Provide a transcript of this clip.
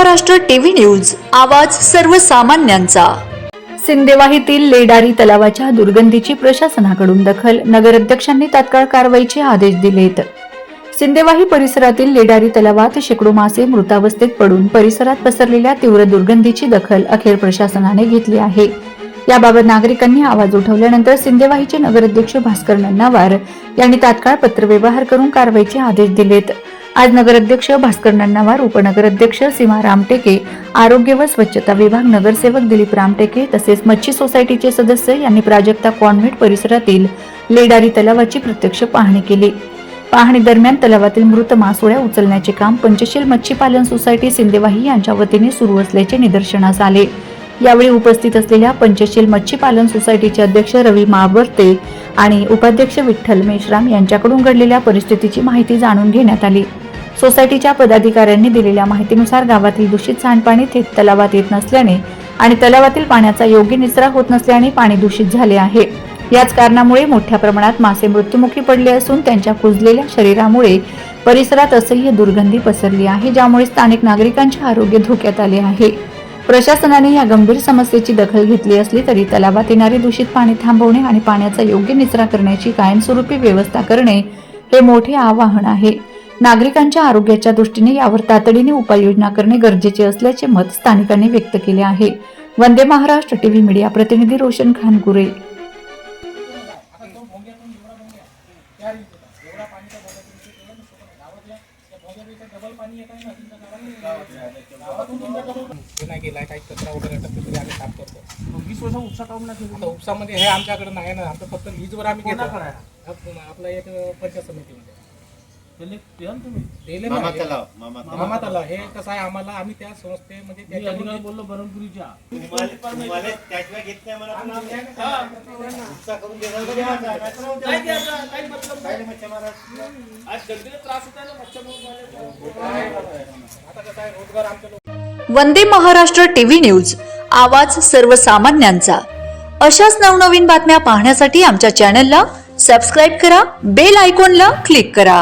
Maharashtra TV news आवाज सर्वसामान्यांचा. सिंदेवाहीतील लेडारी तलावाच्या दुर्गंधीची प्रशासनाकडून दखल नगराध्यक्षांनी तात्काळ कारवाईचे आदेश दिलेत. सिंदेवाही परिसरातील लेडारी तलावात शेकडो मासे मृतावस्थेत पडून परिसरात पसरलेल्या तीव्र दुर्गंधीची दखल अखेर प्रशासनाने घेतली आहे. याबाबत नागरिकांनी आवाज उठवल्यानंतर सिंदेवाहीचे नगराध्यक्ष भास्कर नन्नावार यांनी तात्काळ पत्रव्यवहार करून कारवाईचे आदेश दिलेत. आज नगराध्यक्ष भास्कर नन्नावार उपनगराध्यक्ष सीमा रामटेके आरोग्य व स्वच्छता विभाग नगरसेवक दिलीप रामटेके तसेच मच्छी सोसायटीचे सदस्य यांनी प्राजक्ता कॉन्व्हेंट परिसरातील लेडारी तलावाची प्रत्यक्ष पाहणी केली. पाहणी दरम्यान तलावातील मृत मासोळ्या उचलण्याचे काम पंचशील मच्छीपालन सोसायटी सिंदेवाही यांच्या वतीने सुरू असल्याचे निदर्शनास आले. यावेळी उपस्थित असलेल्या पंचशील मच्छीपालन सोसायटीचे अध्यक्ष रवी महावर्ते आणि उपाध्यक्ष विठ्ठल मेश्राम यांच्याकडून घडलेल्या परिस्थितीची माहिती जाणून घेण्यात आली. सोसायटीच्या पदाधिकाऱ्यांनी दिलेल्या माहितीनुसार गावातील दूषित सांडपाणी थेट तलावात येत नसल्याने आणि तलावातील पाण्याचा योग्य निचरा होत नसल्याने पाणी दूषित झाले आहे. याच कारणामुळे मोठ्या प्रमाणात मासे मृत्युमुखी पडले असून त्यांच्या कुजलेल्या शरीरामुळे परिसरात असह्य दुर्गंधी पसरली आहे ज्यामुळे स्थानिक नागरिकांचे आरोग्य धोक्यात आले आहे. प्रशासनाने या गंभीर समस्येची दखल घेतली असली तरी तलावात येणारे दूषित पाणी थांबवणे आणि पाण्याचा योग्य निचरा करण्याची कायमस्वरूपी व्यवस्था करणे हे मोठे आवाहन आहे. नागरिकांच्या आरोग्याच्या दृष्टीने यावर तातडीने उपाययोजना करणे गरजेचे असल्याचे मत स्थानिकांनी व्यक्त केले आहे. वंदे महाराष्ट्र टीव्ही मीडिया प्रतिनिधी रोशन खानकुरे. नाही केलाय काही कचरा वगैरे अटकतो तरी आम्ही साफ करतो वीस वर्ष उपसा काढून नाही आता उपसामध्ये हे आमच्याकडे नाही ना आमचं फक्त लीजवर आम्ही? आप- आपला एक पंचायत समितीमध्ये. ना तुम्ही मामा. तलाव मामा तलाव मामा तलाव हे कसं आहे आम्हाला आम्ही त्या मी त्याच्यामध्ये बोललो बरमपुरीच्या तुम्हाला तुम्हाला त्याशिवाय घेत नाही मला तुम्ही उपसा करून देणार का देणार नाही? नाहीतर राहू द्या. काय रे मच्छा महाराज? आता कसं आहे रोजगार आमच्या लोक वंदे महाराष्ट्र टीव्ही न्यूज आवाज सर्वसामान्यांचा अशाच नवनवीन बातम्या पाहण्यासाठी आमच्या चॅनलला सबस्क्राईब करा बेल आयकॉनला क्लिक करा